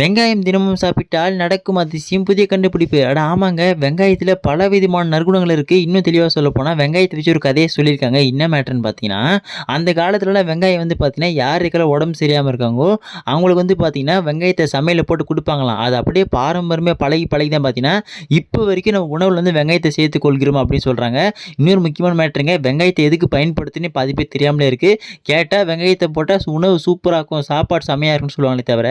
வெங்காயம் தினமும் சாப்பிட்டால் நடக்கும் அதிசயம் புதிய கண்டுபிடிப்பு. அட ஆமாங்க. வெங்காயத்தில் பல விதமான நற்குணங்கள் இருக்குது இன்னும் தெளிவாக சொல்ல போனால் வெங்காயத்தை வச்சு ஒரு கதையை சொல்லியிருக்காங்க. என்ன மேட்டர்னு பார்த்தீங்கன்னா அந்த காலத்துலலாம் வெங்காயம் வந்து பார்த்தீங்கன்னா யாருக்கெல்லாம் உடம்பு சரியாமல் இருக்காங்களோ அவங்களுக்கு வந்து பார்த்தீங்கன்னா வெங்காயத்தை சமையலில் போட்டு கொடுப்பாங்களாம். அது அப்படியே பாரம்பரியமாக பழகி பழகி தான் பார்த்தீங்கன்னா இப்போ வரைக்கும் நம்ம உணவில் வந்து வெங்காயத்தை சேர்த்து கொள்கிறோம் அப்படின்னு சொல்கிறாங்க இன்னொரு முக்கியமான மேட்ருங்க வெங்காயத்தை எதுக்கு பயன்படுத்துன்னு பாதி பேர் தெரியாமலே இருக்குது கேட்டால் வெங்காயத்தை போட்டால் உணவு சூப்பராக இருக்கும் சாப்பாடு செமையாக இருக்கும்னு சொல்லுவாங்களே தவிர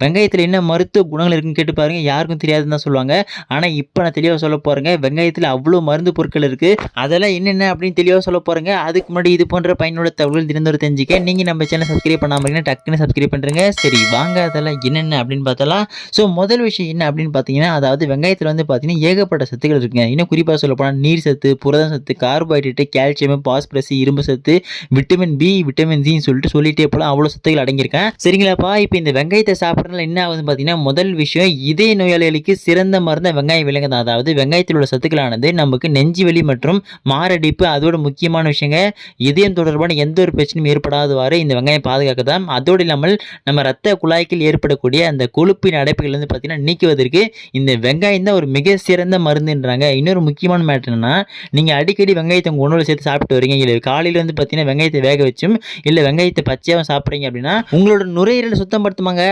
வெங்காயத்தை வெங்காயத்தில் என்ன மருத்துவ குணங்கள் இருக்குன்னு கேட்டு பாருங்க. யாருக்கும் தெரியாதுன்னு தான் சொல்லுவாங்க. ஆனால் இப்போ நான் தெளிவாக சொல்ல போகிறேங்க வெங்காயத்தில் அவ்வளோ மருந்து பொருட்கள் இருக்குது அதெல்லாம் என்னென்ன அப்படின்னு தெளிவாக சொல்ல போகிறேங்க அதுக்கு முன்னாடி இது போன்ற பயனுள்ள தகவல் தினந்தோறும் தெரிஞ்சுக்க. நீங்கள் நம்ம சேனல் சப்ஸ்கிரைப் பண்ணாமல் டக்குன்னு சப்ஸ்கிரைப் பண்ணுறங்க சரி வாங்க. அதெல்லாம் என்னென்ன அப்படின்னு பார்த்தலாம். ஸோ முதல் விஷயம் என்ன அப்படின்னு பார்த்தீங்கன்னா அதாவது வெங்காயத்தில் வந்து பார்த்தீங்கன்னா ஏகப்பட்ட சத்துக்கள் இருக்குங்க. இன்னும் குறிப்பாக சொல்ல போனால் நீர் சத்து புரதம் சத்து கார்போஹைட்ரேட்டு கால்சியம் பாஸ்பரஸ் இரும்பு சத்து விட்டமின் பி விட்டமின் சின்னு சொல்லிட்டு சொல்லிட்டே போல அவ்வளோ சத்துக்கள் அடங்கியிருக்கேன். சரிங்களாப்பா. இப்போ இந்த வெங்காயத்தை சாப்பிட்றதுனால என்ன ஆகுதுன்னு பார்த்தீங்கன்னா முதல் விஷயம் இதய நோயாளிகளுக்கு சிறந்த மருந்த வெங்காயம் விலங்குது அதாவது வெங்காயத்தில் உள்ள சத்துக்களானது நமக்கு நெஞ்சு வலி மற்றும் மாரடைப்பு அதோட முக்கியமான விஷயங்க இதயம் தொடர்பான எந்த ஒரு பிரச்சனையும் ஏற்படாதவாறு இந்த வெங்காயம் பாதுகாக்கதான் அதோடு இல்லாமல் நம்ம ரத்த குழாய்க்கில் ஏற்படக்கூடிய அந்த கொழுப்பின் அடைப்புகள் வந்து பார்த்தீங்கன்னா நீக்குவதற்கு இந்த வெங்காயம் தான் ஒரு மிக சிறந்த மருந்துன்றாங்க. இன்னொரு முக்கியமான மேட்டர் என்னன்னா நீங்கள் அடிக்கடி வெங்காயத்தை உங்கள் உணவில் சேர்த்து சாப்பிட்டு வரீங்க. இல்லை காலையில் வந்து பார்த்தீங்கன்னா வெங்காயத்தை வேக வச்சும் இல்லை வெங்காயத்தை பச்சையாகவும் சாப்பிட்றீங்க அப்படின்னா உங்களோட நுரையீரலை சுத்தம் படுத்துமாங்க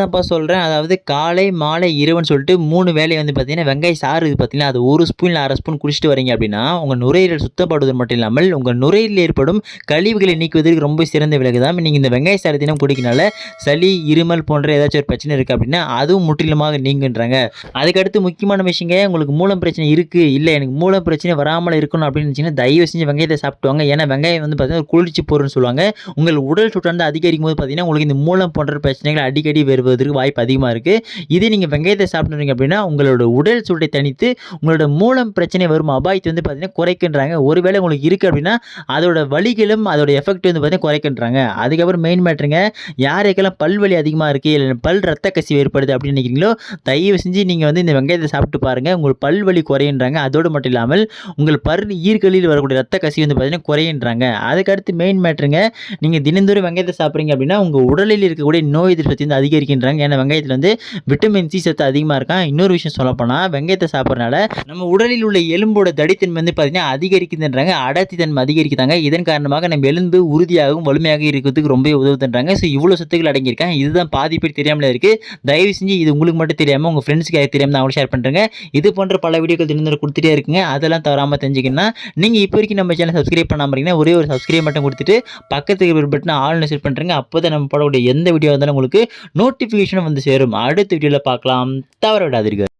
தான் உண்மையாக சொல்கிறேன் அதாவது காலை மாலை இரவுன்னு சொல்லிட்டு மூணு வேலையை வந்து பார்த்தீங்கன்னா வெங்காய சாறு இது பார்த்தீங்கன்னா அது ஒரு ஸ்பூன் இல்லை அரை ஸ்பூன் குடிச்சிட்டு வரீங்க அப்படின்னா உங்கள் நுரையீரல் சுத்தப்படுவது மட்டும் இல்லாமல் உங்கள் நுரையீரல் ஏற்படும் கழிவுகளை நீக்குவதற்கு ரொம்ப சிறந்த விலகு தான். நீங்கள் இந்த வெங்காய சாறு தினம் குடிக்கனால சளி இருமல் போன்ற ஏதாச்சும் ஒரு பிரச்சனை இருக்குது அப்படின்னா அதுவும் முற்றிலுமாக நீங்குன்றாங்க அதுக்கடுத்து முக்கியமான விஷயங்க உங்களுக்கு மூலம் பிரச்சனை இருக்குது இல்லை எனக்கு மூலம் பிரச்சனை வராமல் இருக்கணும் அப்படின்னு நினச்சிங்கன்னா தயவு செஞ்சு வெங்காயத்தை சாப்பிட்டுவாங்க. ஏன்னா வெங்காயம் வந்து பார்த்தீங்கன்னா ஒரு குளிர்ச்சி பொருள்னு சொல்லுவாங்க. உங்கள் உடல் சுட்டாந்து அதிகரிக்கும் போது பார்த்தீங்கன்னா உங்களுக்கு இந்த மூலம் போன்ற பிரச்சனைகள் அடிக்கடி வருவதற்கு வாய்ப்பு அதிகமாக இருக்குது இதே நீங்கள் வெங்காயத்தை சாப்பிட்றீங்க அப்படின்னா உங்களோட உடல் சூட்டை தனித்து உங்களோட மூலம் பிரச்சனை வரும் அபாயத்தை வந்து பார்த்தீங்கன்னா குறைக்கின்றாங்க. ஒருவேளை உங்களுக்கு இருக்குது அப்படின்னா அதோட வலிகளும் அதோட எஃபெக்ட் வந்து பார்த்தீங்கன்னா குறைக்கின்றாங்க. அதுக்கப்புறம் மெயின் மேட்ருங்க யாருக்கெல்லாம் பல்வலி அதிகமாக இருக்குது இல்லை பல் ரத்த கசிவு ஏற்படுது அப்படின்னு நினைக்கிறீங்களோ தயவு செஞ்சு நீங்கள் வந்து இந்த வெங்காயத்தை சாப்பிட்டு பாருங்கள் உங்கள் பல்வலி குறையின்றாங்க. அதோடு மட்டும் இல்லாமல் உங்கள் பரு ஈர்களில் வரக்கூடிய ரத்த கசிவு வந்து பார்த்தீங்கன்னா குறையின்றாங்க. அதுக்கடுத்து மெயின் மேட்ருங்க நீங்கள் தினந்தோறும் வெங்காயத்தை சாப்பிட்றீங்க அப்படின்னா உங்கள் உடலில் இருக்கக்கூடிய நோய் எதிர்ப்பு வந்து அதிகரிக்கின்றாங்க. ஏன்னா வெங்காயத்தில் வந்து விட்டமின் சி சத்து அதிகமாக இருக்கான் இன்னொரு விஷயம் சொல்லப்போனால் வெங்காயத்தை சாப்பிட்றனால நம்ம உடலில் உள்ள எலும்போட தடித்தன்மை வந்து பார்த்தீங்கன்னா அதிகரிக்குதுன்றாங்க. அடர்த்தி தன்மை அதிகரிக்குதாங்க. இதன் காரணமாக நம்ம எலும்பு உறுதியாகவும் வலிமையாக இருக்கிறதுக்கு ரொம்ப உதவுதுன்றாங்க. ஸோ இவ்வளோ சத்துக்கள் அடங்கியிருக்காங்க இதுதான் பாதி பேர் தெரியாமல் இருக்குது தயவு செஞ்சு இது உங்களுக்கு மட்டும் தெரியாமல் உங்கள் ஃப்ரெண்ட்ஸுக்கு தெரியாமல் அவங்களும் ஷேர் பண்ணுறேங்க இது போன்ற பல வீடியோக்கள் தினந்தோறும் கொடுத்துட்டே இருக்குங்க. அதெல்லாம் தவறாமல் தெரிஞ்சுக்கணும்னா நீங்கள் இப்போ வரைக்கும் நம்ம சேனல் சப்ஸ்கிரைப் பண்ணாமல் இருக்கீங்கன்னா ஒரே ஒரு சப்ஸ்கிரைப் மட்டும் கொடுத்துட்டு பக்கத்துக்கு ஒரு பட்டன் ஆல்னு செட் பண்ணுறேங்க அப்போ தான் நம்ம போடக்கூடிய எந்த வீடியோ இருந்தாலும் உங்களுக்கு நோட்டிஃபிகேஷனும் வந்து சேரும். அடுத்த வீடியோவில் பார்க்கலாம். தவற விடாதீர்கள்